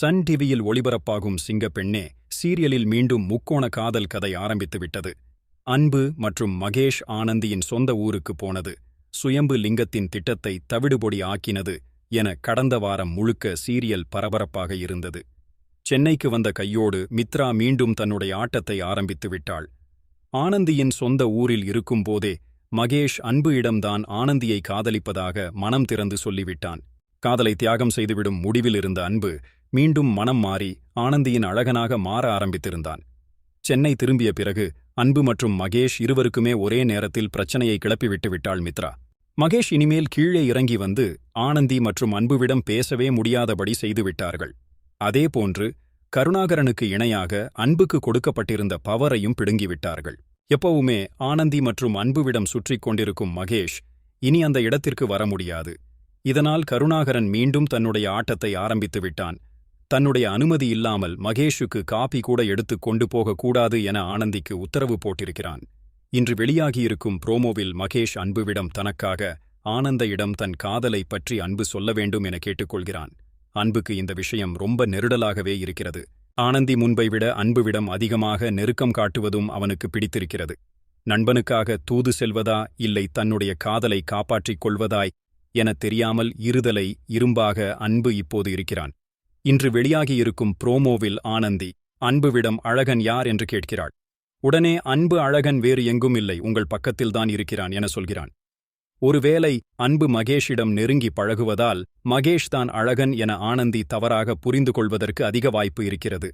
Sun டிவியில் ஒளிபரப்பாகும் சிங்கப்பெண்ணே சீரியலில் மீண்டும் முக்கோண காதல் கதை ஆரம்பித்துவிட்டது அன்பு மற்றும் மகேஷ் ஆனந்தியின் சொந்த ஊருக்கு போனது. சுயம்பு லிங்கத்தின் திட்டத்தை தவிடுபொடி ஆக்கினது என கடந்த வாரம் முழுக்க சீரியல் பரபரப்பாக இருந்தது. சென்னைக்கு வந்த கையோடு மித்ரா மீண்டும் தன்னுடைய ஆட்டத்தை ஆரம்பித்து விட்டாள். ஆனந்தியின் சொந்த ஊரில் இருக்கும்போதே மகேஷ் அன்பு இடம்தான் ஆனந்தியை காதலிப்பதாக மனம் திறந்து சொல்லிவிட்டான். காதலை தியாகம் செய்துவிடும் முடிவில் இருந்த அன்பு மீண்டும் மனம் மாறி ஆனந்தியின் அழகனாக மாற ஆரம்பித்திருந்தான். சென்னை திரும்பிய பிறகு அன்பு மற்றும் மகேஷ் இருவருக்குமே ஒரே நேரத்தில் பிரச்சனையை கிளப்பிவிட்டு விட்டாள் மித்ரா. மகேஷ் இனிமேல் கீழே இறங்கி வந்து ஆனந்தி மற்றும் அன்புவிடம் பேசவே முடியாதபடி செய்துவிட்டார்கள் அதேபோன்று கருணாகரனுக்கு இணையாக அன்புக்கு கொடுக்கப்பட்டிருந்த பவரையும் பிடுங்கிவிட்டார்கள் எப்பவுமே ஆனந்தி மற்றும் அன்புவிடம் சுற்றிக் கொண்டிருக்கும் மகேஷ் இனி அந்த இடத்திற்கு வர முடியாது. இதனால் கருணாகரன் மீண்டும் தன்னுடைய ஆட்டத்தை ஆரம்பித்து விட்டான். தன்னுடைய அனுமதி இல்லாமல் மகேஷுக்கு காபி கூட எடுத்துக் கொண்டு போகக்கூடாது என ஆனந்திக்கு உத்தரவு போட்டிருக்கிறான். இன்று வெளியாகியிருக்கும் புரோமோவில் மகேஷ் அன்புவிடம் தனக்காக ஆனந்தையிடம் தன் காதலை பற்றி அன்பு சொல்ல வேண்டும் என கேட்டுக்கொள்கிறான். அன்புக்கு இந்த விஷயம் ரொம்ப நெருடலாகவே இருக்கிறது. ஆனந்தி முன்பை விட அன்புவிடம் அதிகமாக நெருக்கம் காட்டுவதும் அவனுக்கு பிடித்திருக்கிறது. நண்பனுக்காக தூது செல்வதா இல்லை தன்னுடைய காதலை காப்பாற்றிக் கொள்வதாய் எனத் தெரியாமல் இருதலை இரும்பாக அன்பு இப்போது இருக்கிறான். இன்று வெளியாகியிருக்கும் புரோமோவில் ஆனந்தி அன்புவிடம் அழகன் யார்? என்று கேட்கிறாள். உடனே அன்பு அழகன் வேறு எங்கும் இல்லை உங்கள் பக்கத்தில்தான் இருக்கிறான் என சொல்கிறான். ஒருவேளை அன்பு மகேஷிடம் நெருங்கி பழகுவதால் மகேஷ் தான் அழகன் என ஆனந்தி தவறாக புரிந்து கொள்வதற்கு அதிக வாய்ப்பு இருக்கிறது.